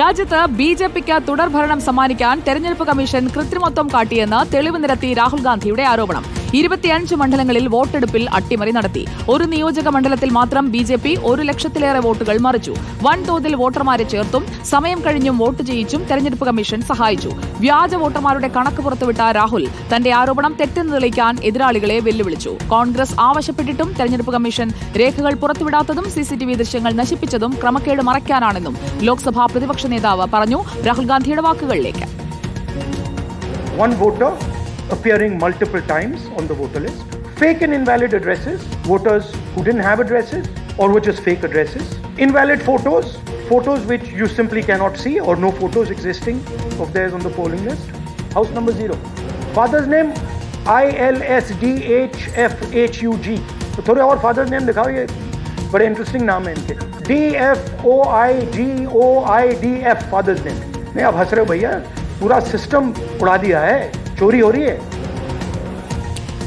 രാജ്യത്ത് B J പിക്ക് തുടർഭരണം സമ്മാനിക്കാൻ തെരഞ്ഞെടുപ്പ് കമ്മീഷൻ കൃത്രിമത്വം കാട്ടിയെന്ന് തെളിവ് നിരത്തി രാഹുൽ ഗാന്ധിയുടെ ആരോപണം. ഇരുപത്തിയഞ്ച് മണ്ഡലങ്ങളിൽ വോട്ടെടുപ്പിൽ അട്ടിമറി നടത്തി. ഒരു നിയോജക മണ്ഡലത്തിൽ മാത്രം ബി ജെ പി ഒരു ലക്ഷത്തിലേറെ വോട്ടുകൾ മറിച്ചു. വൻതോതിൽ വോട്ടർമാരെ ചേർത്തും സമയം കഴിഞ്ഞും വോട്ട് ചെയ്യിച്ചും തെരഞ്ഞെടുപ്പ് കമ്മീഷൻ സഹായിച്ചു. വ്യാജ വോട്ടർമാരുടെ കണക്ക് പുറത്തുവിട്ട രാഹുൽ തന്റെ ആരോപണം തെറ്റെന്ന് തെളിയിക്കാൻ എതിരാളികളെ വെല്ലുവിളിച്ചു. കോൺഗ്രസ് ആവശ്യപ്പെട്ടിട്ടും തെരഞ്ഞെടുപ്പ് കമ്മീഷൻ രേഖകൾ പുറത്തുവിടാത്തതും സിസിടിവി ദൃശ്യങ്ങൾ നശിപ്പിച്ചതും ക്രമക്കേട് മറയ്ക്കാനാണെന്നും ലോക്സഭാ പ്രതിപക്ഷ നേതാവ് പറഞ്ഞു. രാഹുൽ ഗാന്ധിയുടെ വാക്കുകളിലേക്ക്. appearing multiple times on the voter list, fake and invalid addresses, voters who didn't have addresses or were just fake addresses, invalid photos, photos which you simply cannot see or no photos existing of theirs on the polling list. House number zero. Father's name I L S D H F H U G. तो थोड़े और father's name दिखाओ ये बड़े interesting नाम है इनके D F O I G O I D F father's name नहीं आप हंस रहे हो भैया पूरा सिस्टम उड़ा दिया है चोरी हो रही है?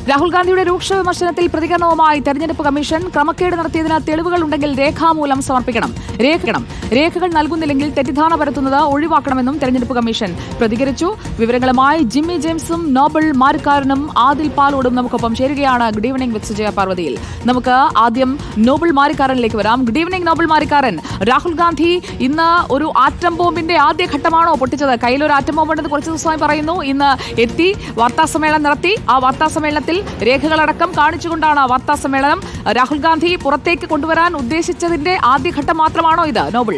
രാഹുൽ ഗാന്ധിയുടെ രൂക്ഷ വിമർശനത്തിൽ പ്രതികരണവുമായി തെരഞ്ഞെടുപ്പ് കമ്മീഷൻ ക്രമക്കേട് നടത്തിയതിന് തെളിവുകൾ ഉണ്ടെങ്കിൽ രേഖാമൂലം സമർപ്പിക്കണം. രേഖണം. രേഖകൾ നൽകുന്നില്ലെങ്കിൽ തെറ്റിദ്ധാരണ പരത്തുന്നത് ഒഴിവാക്കണമെന്നും തെരഞ്ഞെടുപ്പ് കമ്മീഷൻ പ്രതികരിച്ചു. വിവരങ്ങളുമായി ജിമ്മി ജെയിംസും നോബൽ മാരിക്കാരനും ആദിൽ പാലോടും നമുക്കൊപ്പം ചേരുകയാണ്. ഗുഡ് ഈവനിംഗ് വിത്ത് സുജയ പാർവതിയിൽ നമുക്ക് ആദ്യം നോബൽ മാരിക്കാരനിലേക്ക് വരാം. Good evening Nobel Marikkaran. Rahul Gandhi ഇന്ന് ഒരു ആറ്റം ബോംബിന്റെ ആദ്യ ഘട്ടമാണോ പൊട്ടിച്ചത്? കയ്യിൽ ഒരു ആറ്റം ബോംബ് ഉണ്ടെന്ന് കുറച്ച് ദിവസമായി പറയുന്നു. ഇന്ന് എത്തി വാർത്താ സമ്മേളനം നടത്തി. ആ വാർത്താ സമ്മേളനത്തിൽ രേഖകളടക്കം കാണിച്ചുകൊണ്ടാണ് വാർത്താ സമ്മേളനം. രാഹുൽ ഗാന്ധി പുറത്തേക്ക് കൊണ്ടുവരാൻ ഉദ്ദേശിച്ചതിന്റെ ആദ്യഘട്ടം മാത്രമാണോ ഇത്? നോബിൾ.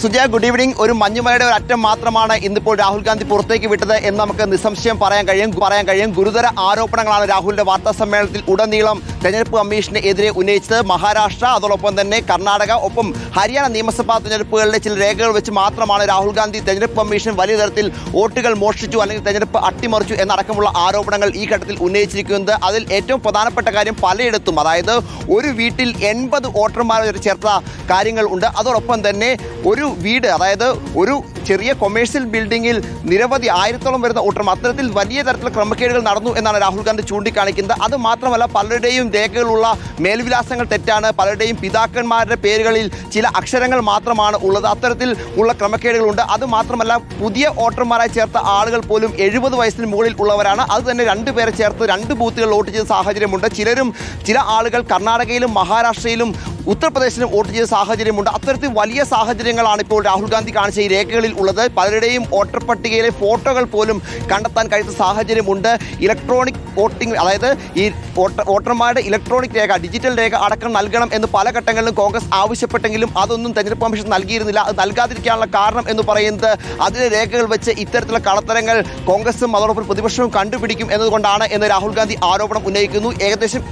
സുജയ ഗുഡ് ഈവനിങ് ഒരു മഞ്ഞുമലയുടെ ഒരു അറ്റം മാത്രമാണ് ഇന്നിപ്പോൾ രാഹുൽ ഗാന്ധി പുറത്തേക്ക് വിട്ടത് എന്ന് നമുക്ക് നിസ്സംശയം പറയാൻ കഴിയും. പറയാൻ കഴിയും. ഗുരുതര ആരോപണങ്ങളാണ് രാഹുലിന്റെ വാർത്താ സമ്മേളനത്തിൽ ഉടനീളം തെരഞ്ഞെടുപ്പ് കമ്മീഷന് എതിരെ ഉന്നയിച്ചത്. മഹാരാഷ്ട്ര അതോടൊപ്പം തന്നെ കർണാടക ഒപ്പം ഹരിയാന നിയമസഭാ തെരഞ്ഞെടുപ്പുകളിലെ ചില രേഖകൾ വെച്ച് മാത്രമാണ് രാഹുൽ ഗാന്ധി തെരഞ്ഞെടുപ്പ് കമ്മീഷൻ വലിയ തരത്തിൽ വോട്ടുകൾ മോഷ്ടിച്ചു അല്ലെങ്കിൽ തെരഞ്ഞെടുപ്പ് അട്ടിമറിച്ചു എന്നടക്കമുള്ള ആരോപണങ്ങൾ ഈ ഘട്ടത്തിൽ ഉന്നയിച്ചിരിക്കുന്നത്. അതിൽ ഏറ്റവും പ്രധാനപ്പെട്ട കാര്യം പലയിടത്തും അതായത് ഒരു വീട്ടിൽ എൺപത് വോട്ടർമാരെ ചേർത്ത കാര്യങ്ങൾ ഉണ്ട്. അതോടൊപ്പം തന്നെ ഒരു വീട് അതായത് ഒരു ചെറിയ കൊമേഴ്സ്യൽ ബിൽഡിങ്ങിൽ നിരവധി ആയിരത്തോളം വരുന്ന വോട്ടർമാർ അത്തരത്തിൽ വലിയ തരത്തിലുള്ള ക്രമക്കേടുകൾ നടന്നു എന്നാണ് രാഹുൽ ഗാന്ധി ചൂണ്ടിക്കാണിക്കുന്നത്. അത് മാത്രമല്ല പലരുടെയും രേഖകളുള്ള മേൽവിലാസങ്ങൾ തെറ്റാണ്. പലരുടെയും പിതാക്കന്മാരുടെ പേരുകളിൽ ചില അക്ഷരങ്ങൾ മാത്രമാണ് ഉള്ളത്. അത്തരത്തിൽ ഉള്ള ക്രമക്കേടുകളുണ്ട്. അത് മാത്രമല്ല പുതിയ വോട്ടർമാരായി ചേർത്ത ആളുകൾ പോലും എഴുപത് വയസ്സിന് മുകളിൽ ഉള്ളവരാണ്. അത് തന്നെ രണ്ടുപേരെ ചേർത്ത് രണ്ട് ബൂത്തുകൾ വോട്ട് ചെയ്ത സാഹചര്യമുണ്ട്. ചിലരും ചില ആളുകൾ കർണാടകയിലും മഹാരാഷ്ട്രയിലും ഉത്തർപ്രദേശിലും വോട്ട് ചെയ്ത സാഹചര്യമുണ്ട്. അത്തരത്തിൽ വലിയ സാഹചര്യങ്ങളാണ് ഇപ്പോൾ രാഹുൽ ഗാന്ധി കാണിച്ച ഈ രേഖകളിൽ ഉള്ളത്. പലരുടെയും വോട്ടർ പട്ടികയിലെ ഫോട്ടോകൾ പോലും കണ്ടെത്താൻ കഴിയുന്ന സാഹചര്യമുണ്ട്. ഇലക്ട്രോണിക് വോട്ടിംഗ് അതായത് ഈ വോട്ട വോട്ടർമാരുടെ ഇലക്ട്രോണിക് രേഖ ഡിജിറ്റൽ രേഖ അടക്കം നൽകണം എന്ന് പല ഘട്ടങ്ങളിലും കോൺഗ്രസ് ആവശ്യപ്പെട്ടെങ്കിലും അതൊന്നും തെരഞ്ഞെടുപ്പ് കമ്മീഷൻ നൽകിയിരുന്നില്ല. അത് നൽകാതിരിക്കാനുള്ള കാരണം എന്ന് പറയുന്നത് അതിലെ രേഖകൾ വെച്ച് ഇത്തരത്തിലുള്ള കളത്തരങ്ങൾ കോൺഗ്രസും അതോടൊപ്പം പ്രതിപക്ഷവും കണ്ടുപിടിക്കും എന്നതുകൊണ്ടാണ് എന്ന് രാഹുൽ ഗാന്ധി ആരോപണം ഉന്നയിക്കുന്നു. ഏകദേശം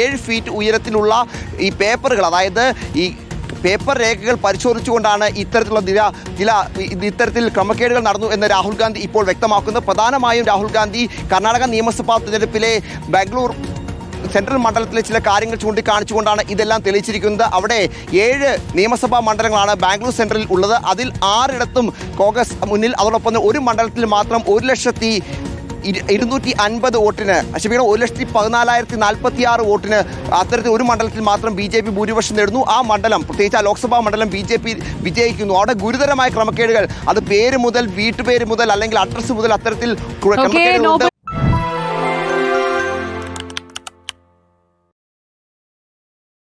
ഏഴ് ഫീറ്റ് ഉയരത്തിലുള്ള ഈ പേപ്പറുകൾ അതായത് ഈ പേപ്പർ രേഖകൾ പരിശോധിച്ചുകൊണ്ടാണ് ഇത്തരത്തിലുള്ള ചില ചില ഇത് ഇത്തരത്തിൽ ക്രമക്കേടുകൾ നടന്നു എന്ന് രാഹുൽ ഗാന്ധി ഇപ്പോൾ വ്യക്തമാക്കുന്നത് പ്രധാനമായും രാഹുൽ ഗാന്ധി കർണാടക നിയമസഭാ തെരഞ്ഞെടുപ്പിലെ ബാംഗ്ലൂർ സെൻട്രൽ മണ്ഡലത്തിലെ ചില കാര്യങ്ങൾ ചൂണ്ടിക്കാണിച്ചുകൊണ്ടാണ് ഇതെല്ലാം തെളിയിച്ചിരിക്കുന്നത്. അവിടെ ഏഴ് നിയമസഭാ മണ്ഡലങ്ങളാണ് ബാംഗ്ലൂർ സെൻട്രലിൽ ഉള്ളത്. അതിൽ ആറിടത്തും കോൺഗ്രസ് മുന്നിൽ. അതോടൊപ്പം ഒരു മണ്ഡലത്തിൽ മാത്രം ഒരു ലക്ഷത്തി ഇരുന്നൂറ്റി അൻപത് വോട്ടിന് ക്ഷമിക്കണം ഒരു ലക്ഷത്തി പതിനാലായിരത്തി നാൽപ്പത്തി ആറ് വോട്ടിന് അത്തരത്തിൽ ഒരു മണ്ഡലത്തിൽ മാത്രം ബി ജെ പി ഭൂരിപക്ഷം നേടുന്നു. ആ മണ്ഡലം പ്രത്യേകിച്ച് ആ ലോക്സഭാ മണ്ഡലം ബി ജെ പി വിജയിക്കുന്നു. അവിടെ ഗുരുതരമായ ക്രമക്കേടുകൾ. അത് പേര് മുതൽ വീട്ടുപേര് മുതൽ അല്ലെങ്കിൽ അഡ്രസ്സ് മുതൽ അത്തരത്തിൽ ക്രമക്കേടുകൾ ക്രമക്കേടുകളുണ്ട്.